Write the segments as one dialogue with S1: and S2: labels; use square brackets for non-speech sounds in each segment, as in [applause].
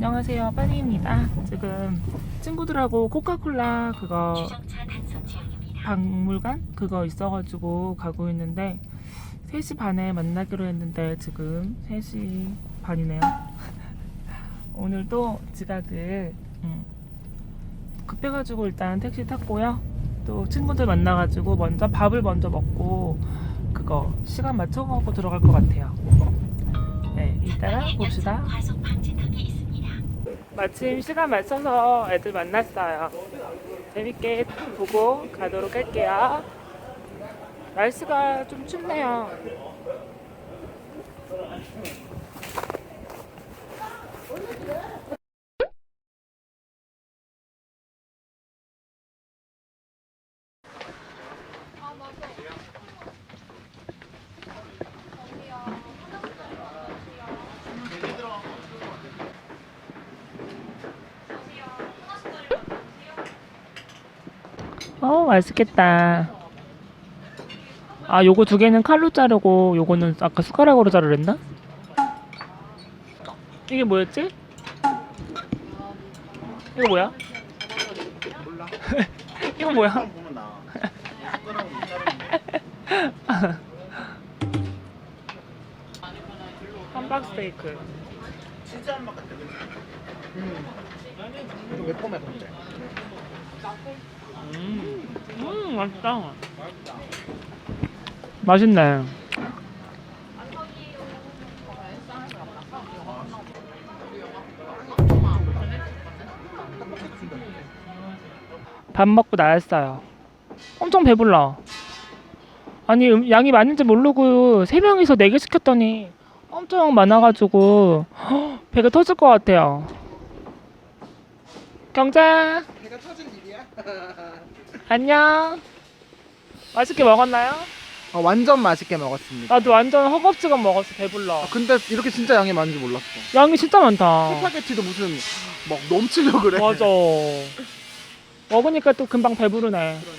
S1: 안녕하세요, 빠니입니다. 지금 친구들하고 코카콜라 그거. 박물관 그거 있어가지고 가고 있는데 3시 반에 만나기로 했는데 지금 3시 반이네요. [laughs] 오늘도 지각을 음, 급해가지고 일단 택시 탔고요. 또 친구들 만나가지고 먼저 밥을 먼저 먹고 그거 시간 맞춰가고 들어갈 것 같아요. 네, 이따가 봅시다. 마침 시간 맞춰서 애들 만났어요. 재밌게 보고 가도록 할게요. 날씨가 좀 춥네요. 맛있겠다. 아, 요거 두 개는 칼로 자르고 요거는 아까 숟가락으로 자르랬나? 이게 뭐였지? 이거 뭐야? [laughs] 이거 뭐야? [laughs] 함박 스테이크.
S2: 치즈 한맛 같아. 음. 좀 매콤해 근데.
S1: 음, 음, 맛있다. 맛있네. 밥 먹고 나왔어요. 엄청 배불러. 아니 음, 양이 많은지 모르고 세 명이서 네 개 시켰더니 엄청 많아가지고 헉, [gasps] 배가 터질 것 같아요. 경자.
S2: 배가 터진? [laughs]
S1: 안녕. 맛있게 먹었나요?
S2: 어, 완전 맛있게 먹었습니다.
S1: 나도 완전 허겁지겁 먹었어. 배불러.
S2: 아, 근데 이렇게 진짜 양이 많은 줄 몰랐어.
S1: 양이 진짜 많다.
S2: 스파게티도 무슨 막 넘치려 그래.
S1: 맞아. [laughs] 먹으니까 또 금방 배부르네.
S2: 그러니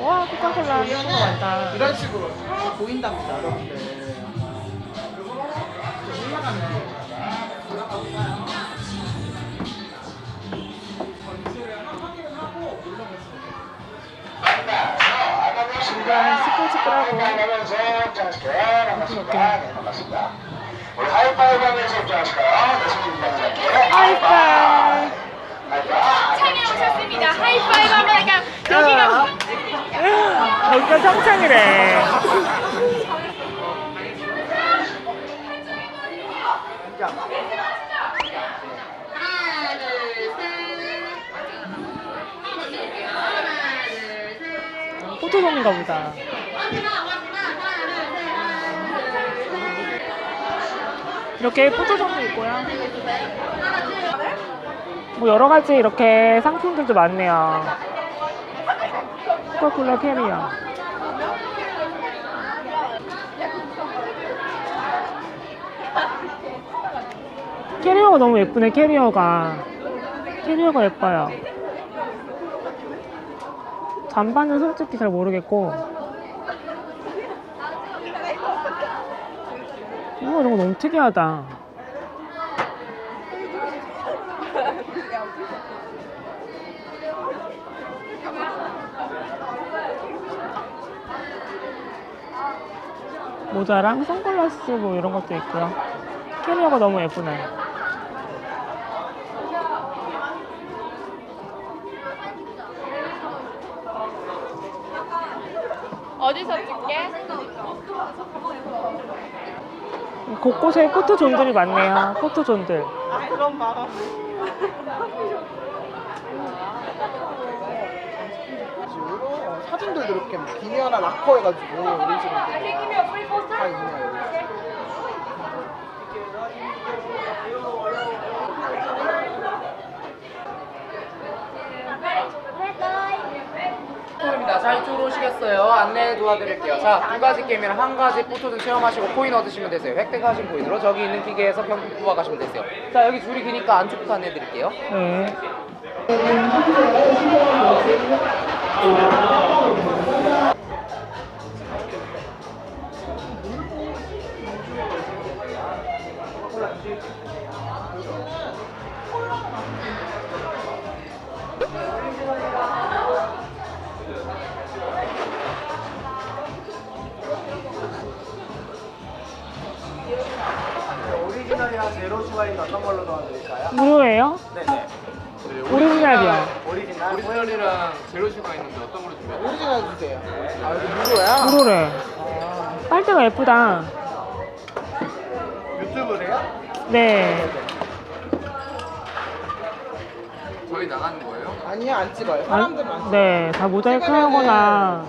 S3: 와,
S1: 코카콜라 이런 거 많다.
S2: 이런 식으로 다 보인답니다, 여러분들.
S1: 중간 시끌시끌하고.
S4: 우리 하이파이브 하면서 입장하실까요? 네, 손님 부탁드릴게요.
S1: 하이파이.
S3: 창에 오셨습니다. 하이파이브 하면 약간 여기가
S1: 여기가 성창이래. 포토존인가 보다. 이렇게 포토존도 있고요. 뭐 여러 가지 이렇게 상품들도 많네요. 코카콜라 캐리어. 캐리어가 너무 예쁘네 캐리어가. 캐리어가 예뻐요. 잠바는 솔직히 잘 모르겠고. 우와 저거 너무 특이하다. 모자랑 선글라스 뭐 이런 것도 있고요. 캐리어가 너무 예쁘네. 곳곳에 포토존들이 많네요. 포토존들.
S5: 아.
S2: 식으로 어, 사진들도 이렇게 뭐 기니아나 락커 해가지고 이런 식으로 다 있네요.
S6: 입니다. 자 이쪽으로 오시겠어요? 안내 도와드릴게요. 자 두 가지 게임이랑 한 가지 포토존 체험하시고 코인 얻으시면 되세요. 획득하신 코인으로 저기 있는 기계에서 평균 뽑아가시면 되세요. 자 여기 줄이 기니까 안쪽부터 안내드릴게요.
S1: 네.
S2: 걸로 도와드릴까요?
S1: 무료예요?
S2: 네네.
S1: 오리지널이요.
S2: 오리지널.
S6: 오리지널이랑 제로슈가 있는데 어떤 걸로 준비해요?
S2: 오리지널 주세요. 아 이거 무료야?
S1: 무료래. 빨대가 예쁘다.
S2: 유튜브래요?
S1: 네.
S6: 저희 나가는 거예요?
S2: 아니요 안 찍어요. 사람들 많죠.
S1: 네, 다 모자이크 하거나.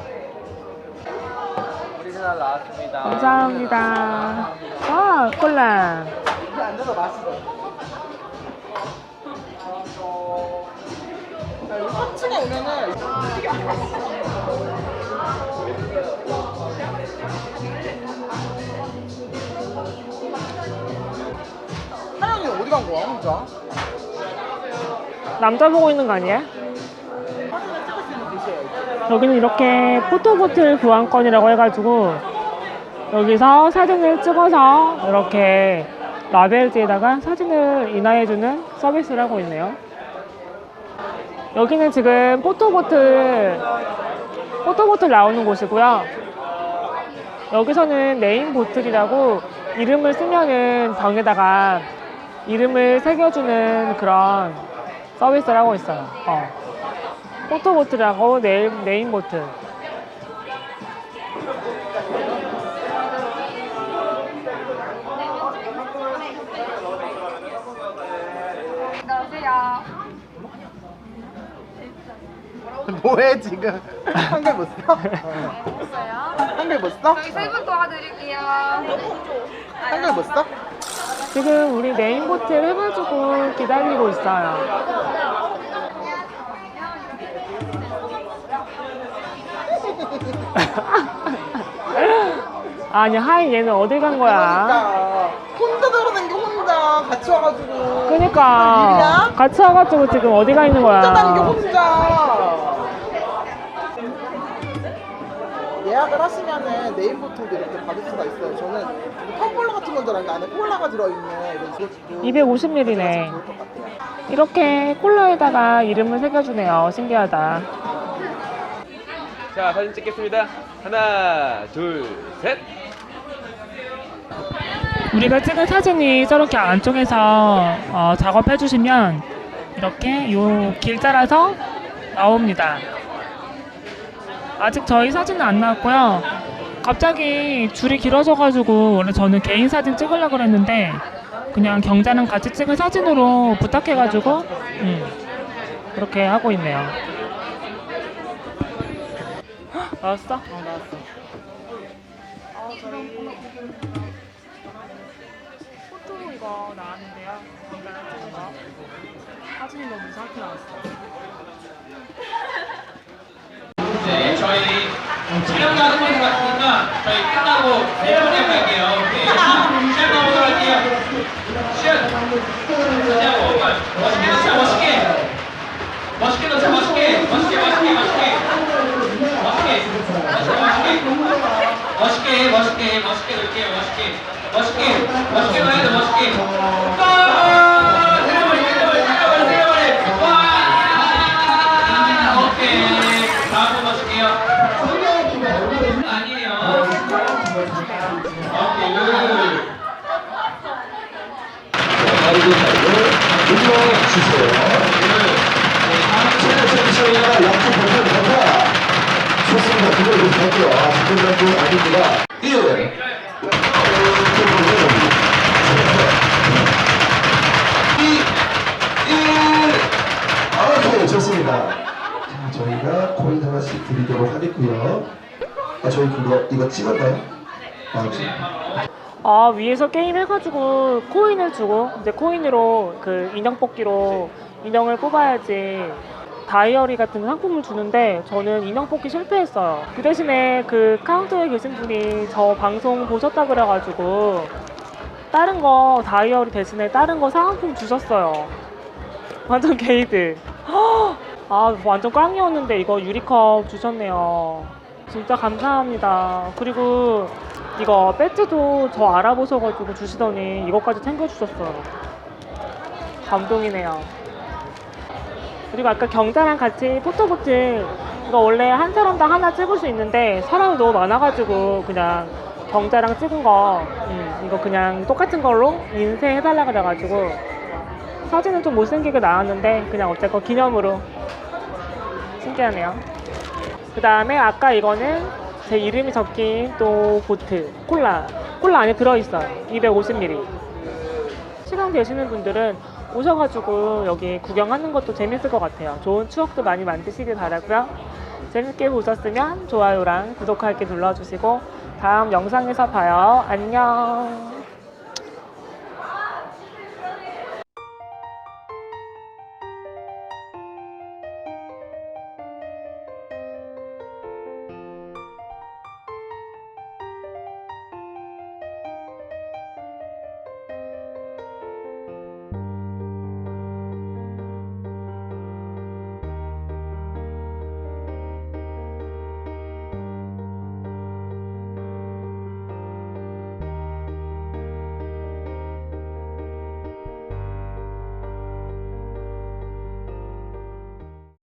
S2: 오리지널 나왔습니다.
S1: 감사합니다. 와, 콜라.
S2: 이렇게 앉아서 마시죠. 자, 3층에 오면은 하영이 어디 간 거야 혼자?
S1: 남자 보고 있는 거 아니야?
S2: 사진을 찍을 수 있는 곳이에요.
S1: 여기는 이렇게 포토보틀 교환권이라고 해가지고 여기서 사진을 찍어서 이렇게 라벨지에다가 사진을 인화해주는 서비스를 하고 있네요. 여기는 지금 포토보틀 포토보틀 나오는 곳이고요. 여기서는 네임 보틀이라고 이름을 쓰면은 병에다가 이름을 새겨주는 그런 서비스를 하고 있어요. 어. 포토보틀하고 네임, 네임보틀. [laughs]
S2: 뭐해 지금? 한글 못 써?
S3: 있어요?
S2: 한글 못 써?
S3: 저희 세분 도와드릴게요.
S2: 한글 못 써?
S1: 지금 우리 네임보틀 해가지고 기다리고 있어요. [laughs] 아니, 하이, 얘는 어딜 간 거야?
S2: 그러니까 혼자 돌아다니게 혼자 같이 와가지고
S1: 그니까.
S2: 일이야?
S1: 같이 와가지고 지금 어디 가 있는
S2: 혼자 다니게
S1: 거야?
S2: 혼자 예약을 하시면은 네임보틀도 이렇게 받을 수가 있어요 저는 텀블러 같은 건 줄 알았는데 안에 콜라가 들어있는 이런 소주도
S1: 250ml네.
S2: 좋을 것 같아요
S1: 이렇게 콜라에다가 이름을 새겨주네요. 신기하다.
S7: 자 사진 찍겠습니다 하나 둘 셋
S1: 우리가 찍은 사진이 저렇게 안쪽에서 어, 작업해 주시면 이렇게 요 길 따라서 나옵니다. 아직 저희 사진은 안 나왔고요. 갑자기 줄이 길어져가지고 원래 저는 개인 사진 찍으려고 그랬는데 그냥 경자랑 같이 찍은 사진으로 부탁해가지고 음, 그렇게 하고 있네요. 헉, 나왔어? 어 나왔어. 아 포토 이거 나왔는데요. 사진이 너무 이상하게 나왔어.
S8: 네, 저희 촬영이 하는 것 같으니까 저희 끝나고 세레모니 갈게요. 네, 시작 가보도록 할게요. 시작. 시작하고 멋있게 넣자, 멋있게. 넣자, 멋있게, 멋있게. 멋있게. 멋있게, 멋있게. 멋있게, 멋있게, 멋있게 넣을게요, 멋있게. 멋있게, 멋있게 넣어야 돼, 멋있게. 자리도 자리로 눌러주세요. 세미세미가 양쪽 버튼 간다.
S4: 좋습니다. 그걸 볼게요. 아, 직권장도 아닙니다. 뛰어. 자, 저희가 코인 하나씩 드리도록 하겠고요. 아, 저희 그거 이거 찍었나요? 아, 지금.
S1: 아 위에서 게임 해가지고 코인을 주고 이제 코인으로 그 인형 뽑기로 인형을 뽑아야지 다이어리 같은 상품을 주는데 저는 인형 뽑기 실패했어요. 그 대신에 그 카운터에 계신 분이 저 방송 보셨다 그래가지고 다른 거 다이어리 대신에 다른 거 상품 주셨어요. 완전 게이드. 아 완전 꽝이었는데 이거 유리컵 주셨네요. 진짜 감사합니다. 그리고 이거 배지도 저 알아보셔가지고 주시더니 이것까지 챙겨주셨어요. 감동이네요. 그리고 아까 경자랑 같이 포토보트 이거 원래 한 사람당 하나 찍을 수 있는데 사람이 너무 많아가지고 그냥 경자랑 찍은 거 음, 이거 그냥 똑같은 걸로 인쇄해달라 그래가지고 사진은 좀 못생기게 나왔는데 그냥 어쨌건 기념으로 신기하네요. 그 다음에 아까 이거는 제 이름이 적힌 또 보트 콜라 콜라 안에 들어있어요. 250ml 시간 되시는 분들은 오셔가지고 여기 구경하는 것도 재밌을 것 같아요. 좋은 추억도 많이 만드시길 바라고요. 재밌게 보셨으면 좋아요랑 구독하기 눌러주시고 다음 영상에서 봐요. 안녕